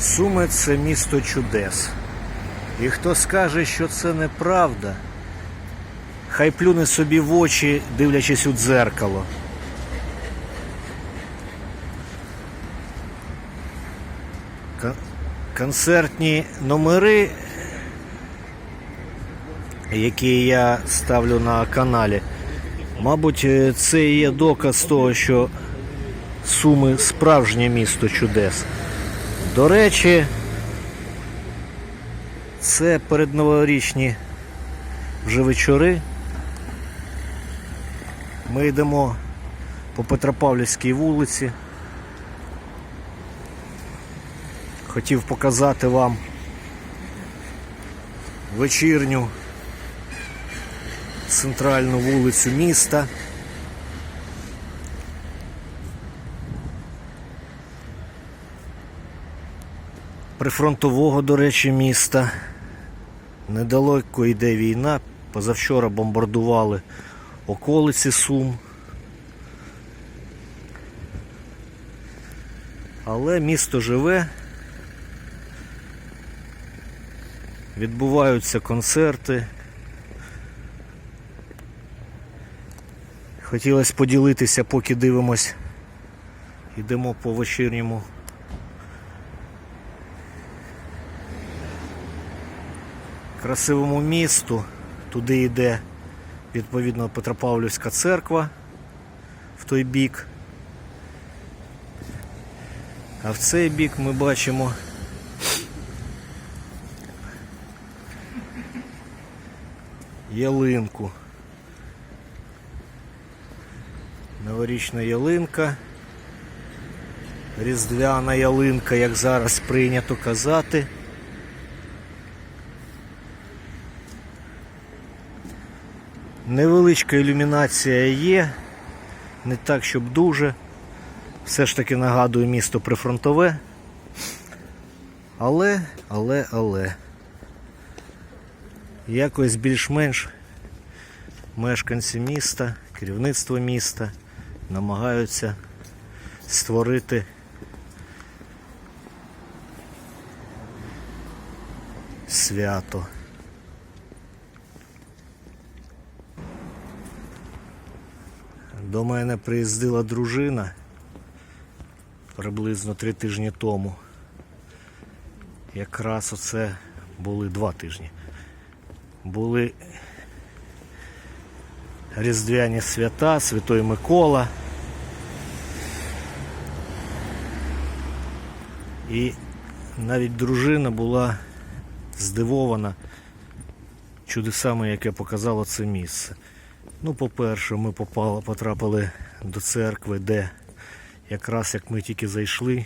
Суми це місто чудес. І хто скаже, що це неправда, хай плюне собі в очі, дивлячись у дзеркало. Концертні номери, які я ставлю на каналі, мабуть, е, це є доказ того, що Суми справжнє місто чудес. До речі, це передноворічні вже вечори. Ми йдемо по Петропавлівській вулиці. Хотів показати вам вечірню центральну вулицю міста. Прифронтового, до речі, міста. Недалеко йде війна. Позавчора бомбардували околиці Сум. Але місто живе. Відбуваються концерти. Хотілося поділитися, поки дивимось. Йдемо по вечірньому красивому місту. Туди йде відповідно Петропавлівська церква в той бік. А в цей бік ми бачимо ялинку. Новорічна ялинка. Різдвяна ялинка, як зараз прийнято казати. Невеличка ілюмінація є, не так, щоб дуже. Все ж таки нагадую місто прифронтове. Але, але, але. Якось більш-менш мешканці міста, керівництво міста намагаються створити свято. До мене приїздила дружина приблизно три тижні тому. Якраз оце були два тижні. Були Різдвяні свята, Святой Микола. І навіть дружина була здивована чудесами, яке показало це місце. Ну, по-перше, ми попали, потрапили до церкви, де якраз як ми тільки зайшли,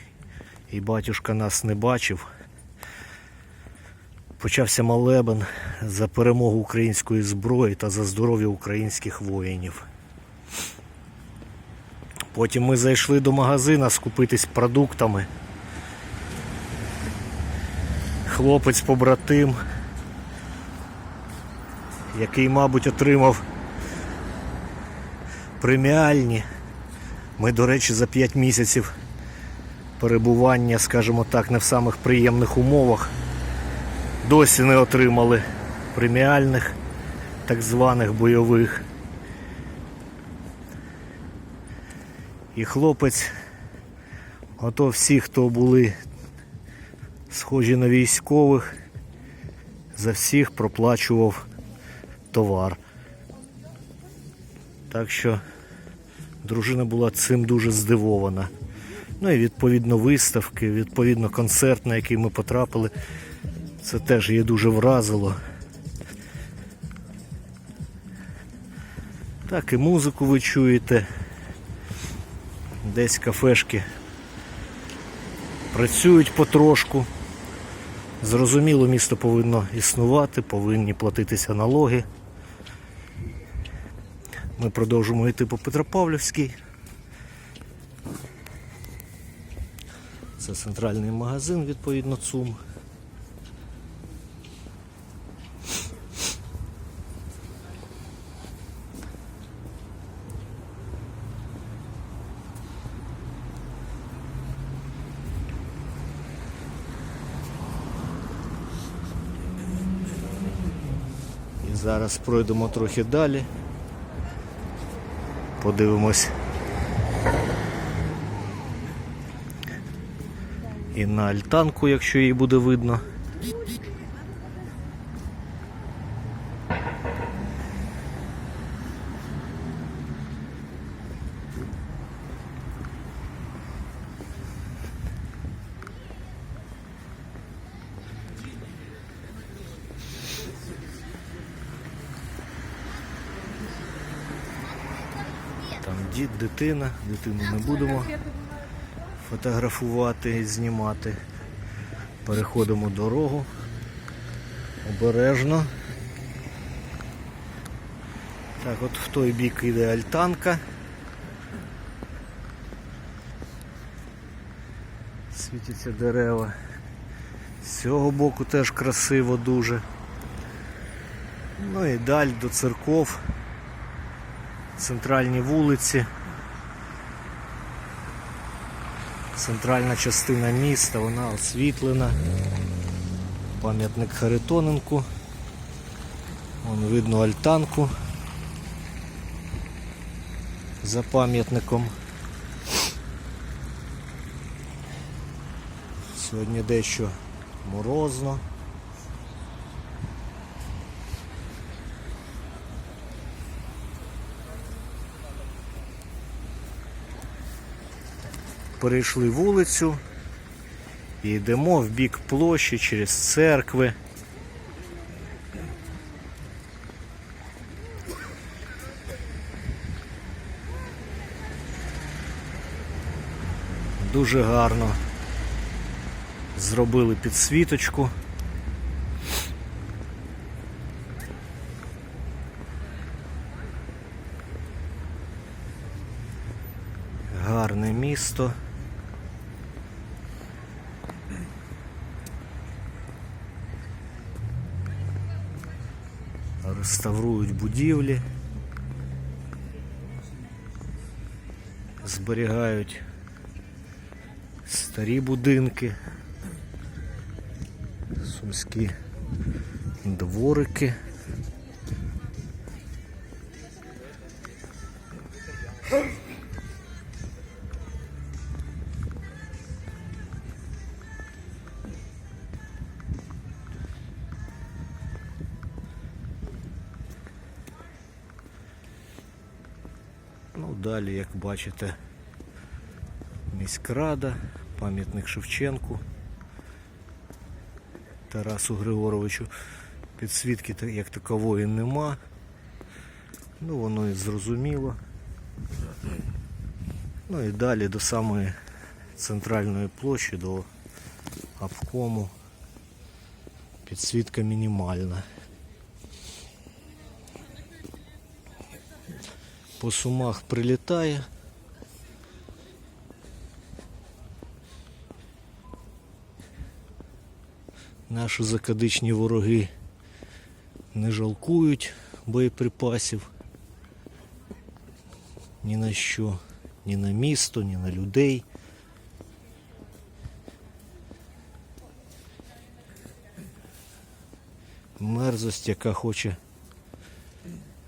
і батюшка нас не бачив. Почався молебен за перемогу української зброї та за здоров'я українських воїнів. Потім ми зайшли до магазина скупитись продуктами. Хлопець побратим, який, мабуть, отримав преміальні. Ми, до речі, за 5 місяців перебування, скажімо так, не в самих приємних умовах досі не отримали преміальних так званих бойових. І хлопець, ото всі, хто були схожі на військових, за всіх проплачував товар. Так що дружина була цим дуже здивована. Ну і відповідно виставки, відповідно концерт, на який ми потрапили, це теж її дуже вразило. Так і музику ви чуєте. Десь кафешки працюють потрошку. Зрозуміло, місто повинно існувати, повинні платитися налоги. Ми продовжуємо йти по Петропавлівській. Це центральний магазин, відповідно, ЦУМ. Зараз пройдемо трохи далі. Подивимось. І на альтанку, якщо її буде видно. Там дід, дитина, дитину не будемо фотографувати і знімати. Переходимо дорогу. Обережно. Так, от в той бік іде альтанка. Світяться дерева. З цього боку теж красиво дуже. Ну і далі до церков центральні вулиці. Центральна частина міста, вона освітлена. Пам'ятник Харитоненку. Вон видно альтанку за пам'ятником. Сьогодні дещо морозно. Перейшли вулицю і йдемо в бік площі через церкви. Дуже гарно зробили підсвіточку. Гарне місто. Реставрують будівлі. Зберігають старі будинки, сумські дворики. Далі, як бачите, міськрада, пам'ятник Шевченку, Тарасу Григоровичу. Підсвітки як такової нема. Ну, воно і зрозуміло. Ну і далі до самої центральної площі, до обкому. Підсвітка мінімальна. По сумах прилітає. Наші закадичні вороги не жалкують боєприпасів ні на що, ні на місто, ні на людей. Мерзость, яка хоче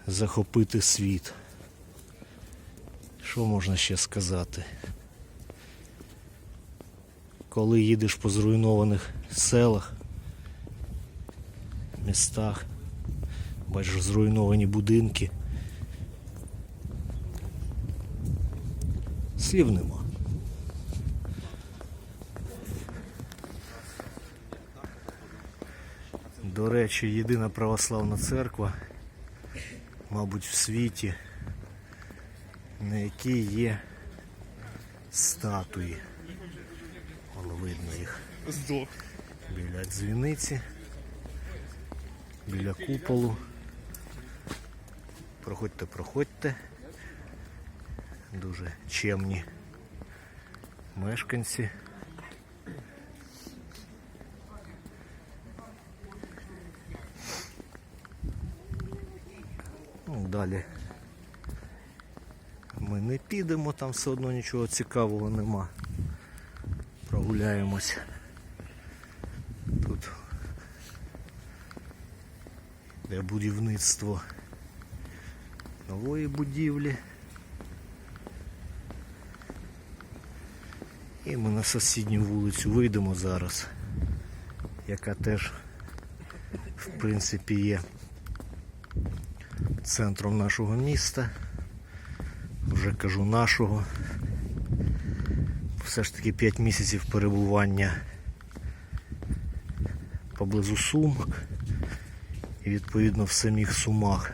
захопити світ. Що можна ще сказати? Коли їдеш по зруйнованих селах, містах, бачиш зруйновані будинки. Слів нема. До речі, єдина православна церква, мабуть, в світі, на якій є статуї. Воно видно їх біля дзвіниці, біля куполу. Проходьте, проходьте. Дуже чемні мешканці. Ну, далі ми не підемо, там все одно нічого цікавого нема. Прогуляємось. Тут де будівництво нової будівлі. І ми на сусідню вулицю вийдемо зараз, яка теж в принципі є центром нашого міста. Вже кажу нашого. Все ж таки 5 місяців перебування поблизу Сум і відповідно в самих Сумах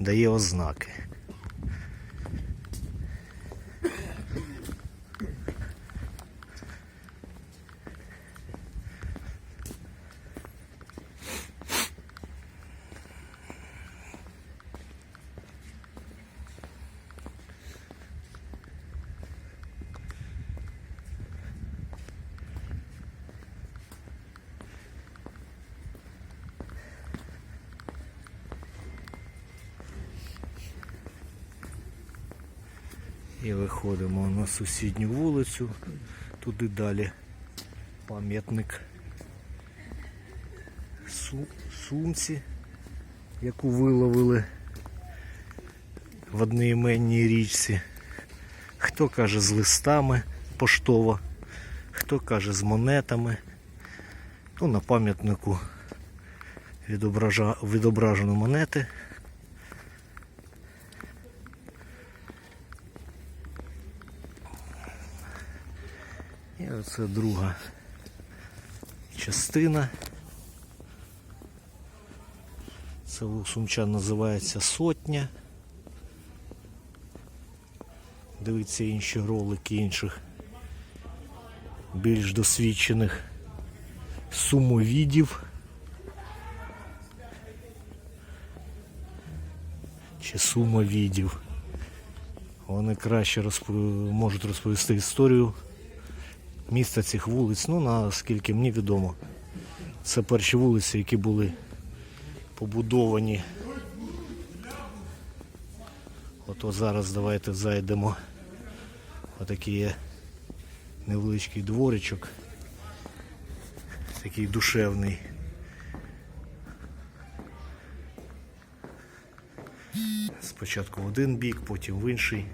дає ознаки. І виходимо на сусідню вулицю, туди далі пам'ятник Су- сумці, яку виловили в одноіменній річці. Хто каже з листами поштово, хто каже з монетами. Ну, на пам'ятнику відображено монети. І оце друга частина. Це у сумчан називається сотня. Дивіться інші ролики інших більш досвідчених сумовідів. Чи сумовідів. Вони краще розпо... можуть розповісти історію міста цих вулиць, ну наскільки мені відомо. Це перші вулиці, які були побудовані. Ото зараз давайте зайдемо. Отакий є невеличкий дворичок. Такий душевний. Спочатку в один бік, потім в інший.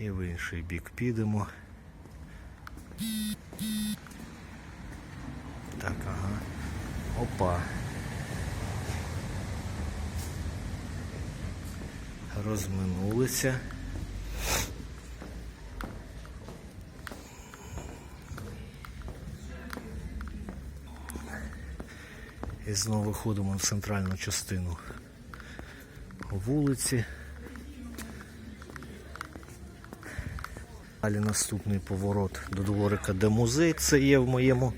І в інший бік підемо. Так, ага. Опа. Розминулися. І знову виходимо в центральну частину вулиці. Далі наступний поворот до дворика, де музей. Це є в моєму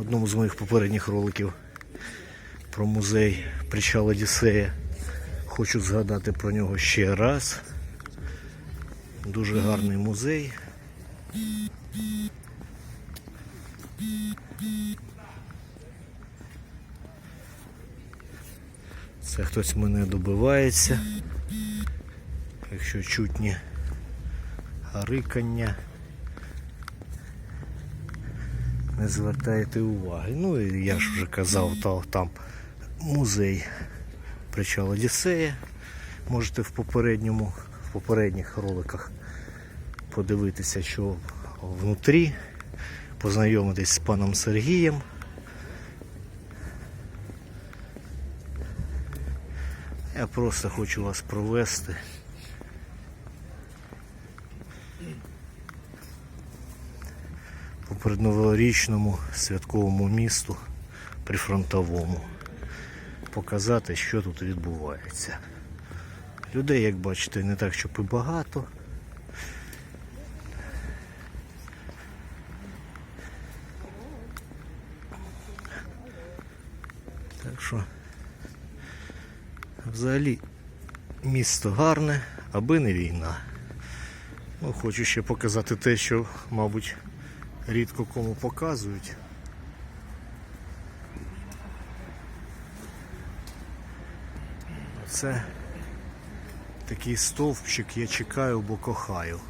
одному з моїх попередніх роликів про музей причал Одіссея. Хочу згадати про нього ще раз. Дуже гарний музей. Це хтось мене добивається. Якщо чутні рикання, не звертайте уваги. Ну і я ж вже казав, та, там музей причал Одіссея. Можете в попередньому, в попередніх роликах подивитися, що внутрі, познайомитись з паном Сергієм. Я просто хочу вас провести. Передноворічному святковому місту прифронтовому. Показати, що тут відбувається. Людей, як бачите, не так, щоб і багато. Так що Взагалі місто гарне, аби не війна. Ну, хочу ще показати те, що, мабуть, рідко кому показують. Це такий стовпчик, я чекаю, бо кохаю.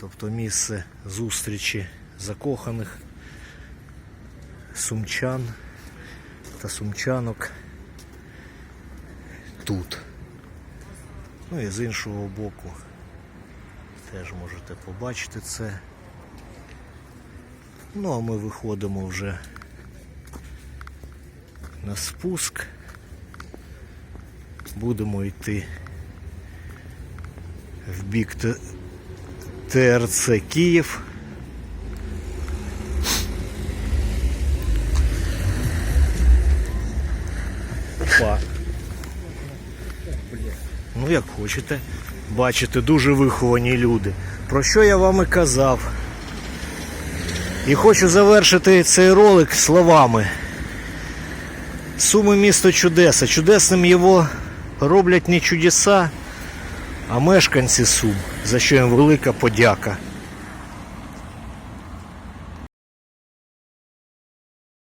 Тобто місце зустрічі закоханих сумчан та сумчанок тут. Ну і з іншого боку теж можете побачити це. Ну а ми виходимо вже на спуск. Будемо йти в бік ТРЦ Київ. Па. Ну, як хочете. Бачите, дуже виховані люди. Про що я вам і казав. І хочу завершити цей ролик словами. Суми місто чудеса. Чудесним його роблять не чудеса, а мешканці Сум, за що їм велика подяка.